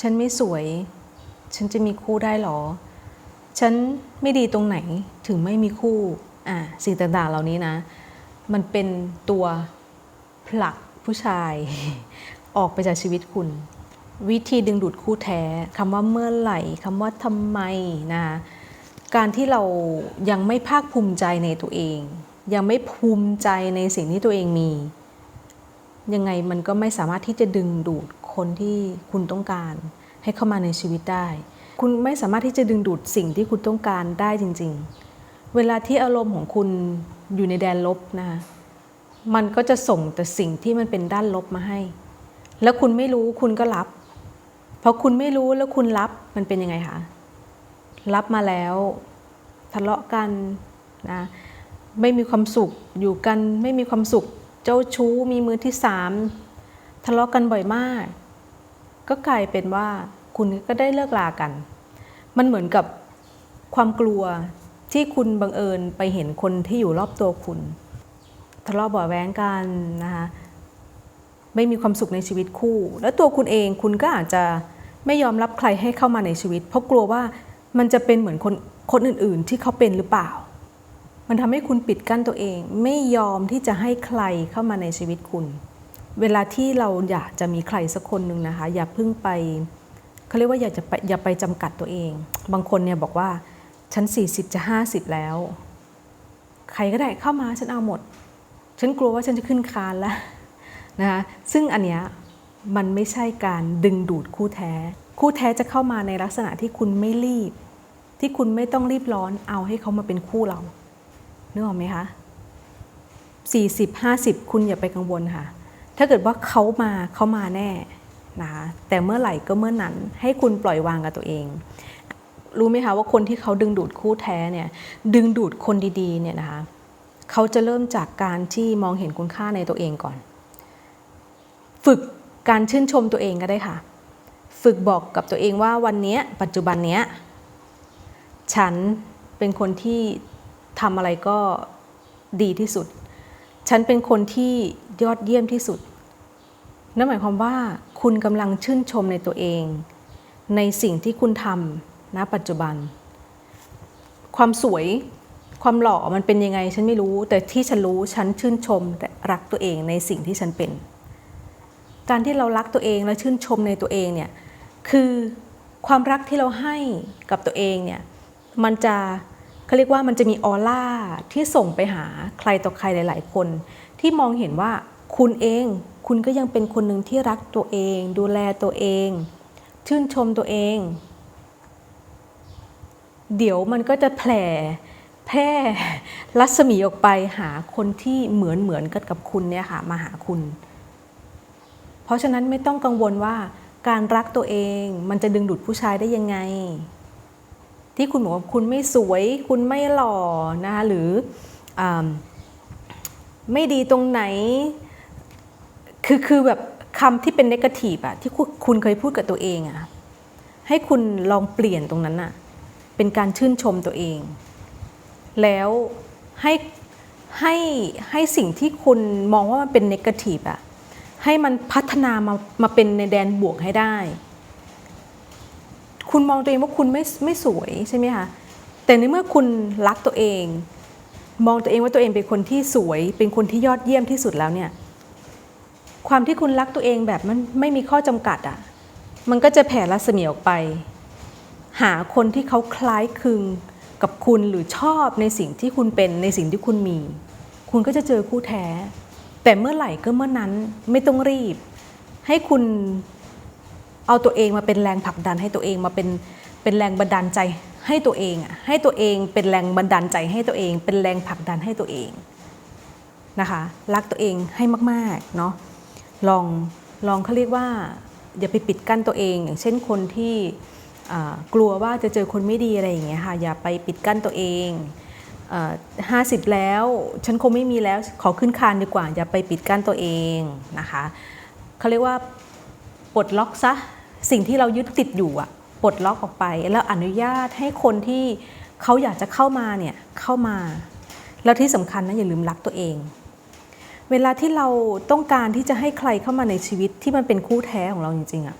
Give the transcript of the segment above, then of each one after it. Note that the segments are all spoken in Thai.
ฉันไม่สวย ฉันจะมีคู่ได้หรอ ฉันไม่ดีตรงไหนถึงไม่มีคู่ อ่าสิ่งต่างๆเหล่านี้นะ มันเป็นตัวผลักผู้ชาย ออกไปจากชีวิตคุณ วิธีดึงดูดคู่แท้คำว่าเมื่อไหร่คำว่าทำไมนะการที่เรายังไม่ภาคภูมิใจในตัวเอง ยังไม่ภูมิใจในสิ่งที่ตัวเองมี ยังไงมันก็ไม่สามารถที่จะดึงดูด คนที่คุณต้องการ ให้เข้ามาในชีวิตได้ คุณไม่สามารถที่จะดึงดูดสิ่งที่คุณต้องการได้จริง ๆ เวลาที่อารมณ์ของคุณอยู่ในแดนลบนะคะมันก็จะส่งแต่สิ่งที่มันเป็นด้านลบมาให้ แล้วคุณไม่รู้คุณก็รับ เพอคุณไม่รู้แล้วคุณรับมันเป็นยังไงคะ รับมาแล้วทะเลาะกันนะไม่มีความสุขอยู่กันไม่มีความสุข เจ้าชู้มีมือที่สามทะเลาะกันบ่อยมาก ก็กลายเป็นว่าคุณก็ได้เลิกลากัน มันเหมือนกับความกลัวที่คุณบังเอิญไปเห็นคนที่อยู่รอบตัวคุณ ทะเลาะบ่อแว้งกันนะคะไม่มีความสุขในชีวิตคู่ แล้วตัวคุณเองคุณก็อาจจะไม่ยอมรับใครให้เข้ามาในชีวิต เพราะกลัวว่ามันจะเป็นเหมือนคนคนอื่น ๆ ที่เขาเป็นหรือเปล่า มันทำให้คุณปิดกั้นตัวเอง ไม่ยอมที่จะให้ใครเข้ามาในชีวิตคุณ เวลาที่เราอยากจะมีใครสักคนหนึ่งนะคะ อย่าพิ่งไปเขาเรียกว่าอย่าจะไปอย่าไปจำกัดตัวเอง บางคนเนี่ยบอกว่าฉัน 40 จะ 50 แล้ว ใครก็ได้เข้ามาฉันเอาหมด ฉันกลัวว่าฉันจะขึ้นคานแล้วนะคะซึ่งอันเนี้ยมันไม่ใช่การดึงดูดคู่แท้ คู่แท้จะเข้ามาในลักษณะที่คุณไม่รีบ ที่คุณไม่ต้องรีบร้อนเอาให้เขามาเป็นคู่เรานึกออกไหมคะ40 50 คุณอย่าไปกังวลค่ะ ถ้าเกิดว่าเขามาเขามาแน่นะคะแต่เมื่อไหร่ก็เมื่อนั้นให้คุณปล่อยวางกับตัวเอง รู้ไหมคะว่าคนที่เขาดึงดูดคู่แท้เนี่ยดึงดูดคนดีๆเนี่ยนะคะเขาจะเริ่มจากการที่มองเห็นคุณค่าในตัวเองก่อน ฝึกการชื่นชมตัวเองก็ได้ค่ะ ฝึกบอกกับตัวเองว่าวันนี้ปัจจุบันเนี้ยฉันเป็นคนที่ทำอะไรก็ดีที่สุด ฉันเป็นคนที่ ยอดเยี่ยมที่สุด นั่นหมายความว่าคุณกำลังชื่นชมในตัวเอง ในสิ่งที่คุณทำณปัจจุบัน ความสวยความหล่อมันเป็นยังไงฉันไม่รู้ แต่ที่ฉันรู้ฉันชื่นชมแต่รักตัวเองในสิ่งที่ฉันเป็น การที่เรารักตัวเองและชื่นชมในตัวเองเนี่ยคือความรักที่เราให้กับตัวเองเนี่ยมันจะเขาเรียกว่ามันจะมีออร่าที่ส่งไปหาใครต่อใครหลาย ๆ คน ที่มองเห็นว่าคุณเอง คุณก็ยังเป็นคนหนึ่งที่รักตัวเอง ดูแลตัวเอง ชื่นชมตัวเอง เดี๋ยวมันก็จะแผ่แพร่รัศมีออกไปหาคนที่เหมือนเหมือนกันกับคุณเนี่ยค่ะมาหาคุณ เพราะฉะนั้นไม่ต้องกังวลว่าการรักตัวเองมันจะดึงดูดผู้ชายได้ยังไง ที่คุณบอกว่าคุณไม่สวย คุณไม่หล่อนะคะหรืออ ไม่ดีตรงไหน คือคือแบบคำที่เป็นนกาทีฟอะที่คุณเคยพูดกับตัวเองอะให้คุณลองเปลี่ยนตรงนั้นอะเป็นการชื่นชมตัวเอง แล้วให้ให้ให้สิ่งที่คุณมองว่ามันเป็นนกาทีฟอะให้มันพัฒนามามาเป็นในแดนบวกให้ได้ คุณมองตัวเองว่าคุณไม่ไม่สวยใช่ไหมคะแต่ในเมื่อคุณรักตัวเอง มองตัวเองว่าตัวเองเป็นคนที่สวย เป็นคนที่ยอดเยี่ยมที่สุดแล้วเนี่ย ความที่คุณรักตัวเองแบบมันไม่มีข้อจำกัดอะ่ะ มันก็จะแผ่รัศมีออกไป หาคนที่เขาคล้ายคลึงกับคุณหรือชอบในสิ่งที่คุณเป็นในสิ่งที่คุณมี คุณก็จะเจอคู่แท้ แต่เมื่อไหร่ก็เมื่อนั้นไม่ต้องรีบ ให้คุณเอาตัวเองมาเป็นแรงผลักดันให้ตัวเองมาเป็นเป็นแรงบันดาลใจ ให้ตัวเองอะให้ตัวเองเป็นแรงบันดาลใจให้ตัวเอง เป็นแรงผลักดันให้ตัวเองนะคะรักตัวเองให้มากๆเนาะลองลองเขาเรียกว่า อย่าไปปิดกั้นตัวเอง อย่างเช่นคนที่กลัวว่าจะเจอคนไม่ดีอะไรอย่างเงี้ยค่ะอย่าไปปิดกั้นตัวเองห้าสิบแล้วฉันคงไม่มีแล้วขอขึ้นคานดีกว่า อย่าไปปิดกั้นตัวเองนะคะเขาเรียกว่าปลดล็อกซะสิ่งที่เรายึดติดอยู่อะ ลดล็อกออกไป แล้วอนุญาตให้คนที่เขาอยากจะเข้ามาเนี่ยเข้ามา แล้วที่สำคัญนะอย่าลืมรักตัวเอง เวลาที่เราต้องการที่จะให้ใครเข้ามาในชีวิตที่มันเป็นคู่แท้ของเราจริงๆอะ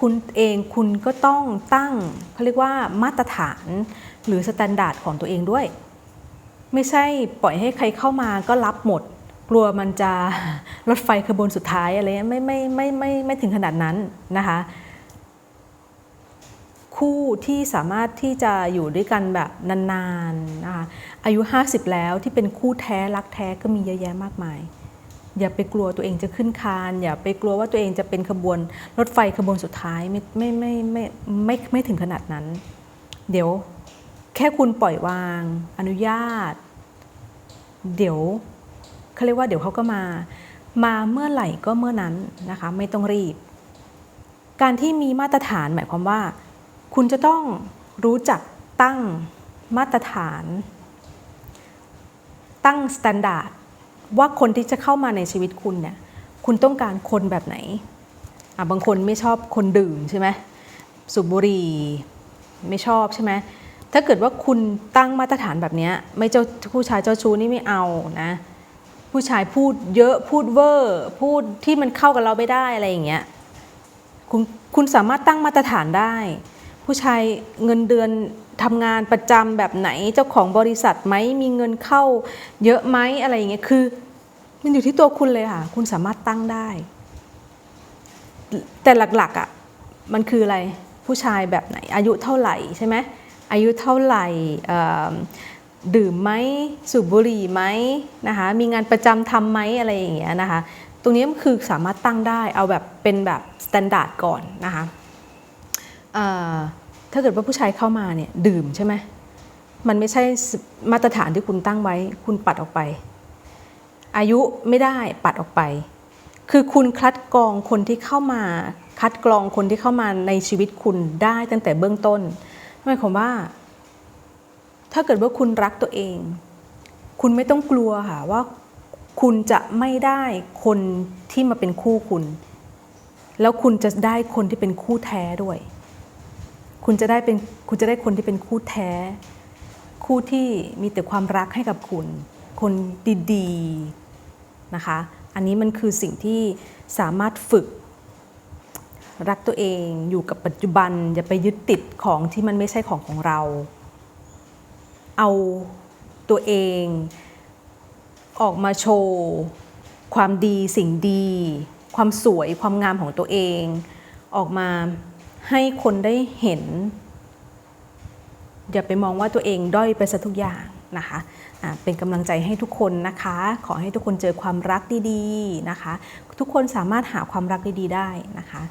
คุณเองคุณก็ต้องตั้งเขาเรียกว่ามาตรฐานหรือสแตนดาร์ดของตัวเองด้วย ไม่ใช่ปล่อยให้ใครเข้ามาก็รับหมด กลัวมันจะรถไฟขบวนสุดท้ายอะไรไม่ไม่ไม่ไม่ไม่ถึงขนาดนั้นนะคะ คู่ที่สามารถที่จะอยู่ด้วยกันแบบนานๆนะคะอายุ 50 แล้วที่เป็นคู่แท้รักแท้ก็มีเยอะแยะมากมาย อย่าไปกลัวตัวเองจะขึ้นคาน อย่าไปกลัวว่าตัวเองจะเป็นขบวนรถไฟขบวนสุดท้ายไม่ไม่ไม่ไม่ไม่ไม่ไม่ถึงขนาดนั้น เดี๋ยวแค่คุณปล่อยวาง อนุญาต เดี๋ยวเขาเรียกว่าเดี๋ยวเขาก็มา มาเมื่อไหร่ก็เมื่อนั้นนะคะ ไม่ต้องรีบ การที่มีมาตรฐานหมายความว่า คุณจะต้องรู้จักตั้งมาตรฐาน ตั้งสแตนดาร์ดว่าคนที่จะเข้ามาในชีวิตคุณเนี่ยคุณต้องการคนแบบไหนอะบางคนไม่ชอบคนดื่มใช่ไหมสูบบุหรี่ไม่ชอบใช่ไหมถ้าเกิดว่าคุณตั้งมาตรฐานแบบนี้ไม่เจ้าผู้ชายเจ้าชู้นี่ไม่เอานะผู้ชายพูดเยอะพูดเวอร์พูดที่มันเข้ากับเราไม่ได้อะไรอย่างเงี้ยคุณคุณสามารถตั้งมาตรฐานได้ ผู้ชายเงินเดือนทำงานประจำแบบไหนเจ้าของบริษัทไหมมีเงินเข้าเยอะไหมอะไรอย่างเงี้ยคือ มันอยู่ที่ตัวคุณเลยค่ะ คุณสามารถตั้งได้ แต่หลักๆอะมันคืออะไรผู้ชายแบบไหน อายุเท่าไหร่ใช่ไหมอายุเท่าไหร่ดื่มไหมสูบบุหรี่ไหมนะคะมีงานประจำทำไหมอะไรอย่างเงี้ยนะคะ ตรงนี้มันคือสามารถตั้งได้เอาแบบเป็นแบบสแตนดาร์ดก่อนนะคะ ถ้าเกิดว่าผู้ชายเข้ามาเนี่ยดื่มใช่ไหมมันไม่ใช่มาตรฐานที่คุณตั้งไว้ คุณปัดออกไป อายุไม่ได้ปัดออกไป คือคุณคัดกรองคนที่เข้ามา คัดกรองคนที่เข้ามาในชีวิตคุณได้ตั้งแต่เบื้องต้นหมายความว่า ถ้าเกิดว่าคุณรักตัวเอง คุณไม่ต้องกลัวค่ะว่าคุณจะไม่ได้คนที่มาเป็นคู่คุณ แล้วคุณจะได้คนที่เป็นคู่แท้ด้วย คุณจะได้เป็นคุณจะได้คนที่เป็นคู่แท้ คู่ที่มีแต่ความรักให้กับคุณ คนดีๆนะคะ อันนี้มันคือสิ่งที่สามารถฝึก รักตัวเองอยู่กับปัจจุบัน อย่าไปยึดติดของที่มันไม่ใช่ของของเรา เอาตัวเองออกมาโชว์ ความดีสิ่งดี ความสวยความงามของตัวเอง ออกมา ให้คนได้เห็นอย่าไปมองว่าตัวเองด้อยไปซะทุกอย่างนะคะะเป็นกำลังใจให้ทุกคนนะคะ ขอให้ทุกคนเจอความรักดีๆนะคะ ทุกคนสามารถหาความรักดีๆได้นะคะ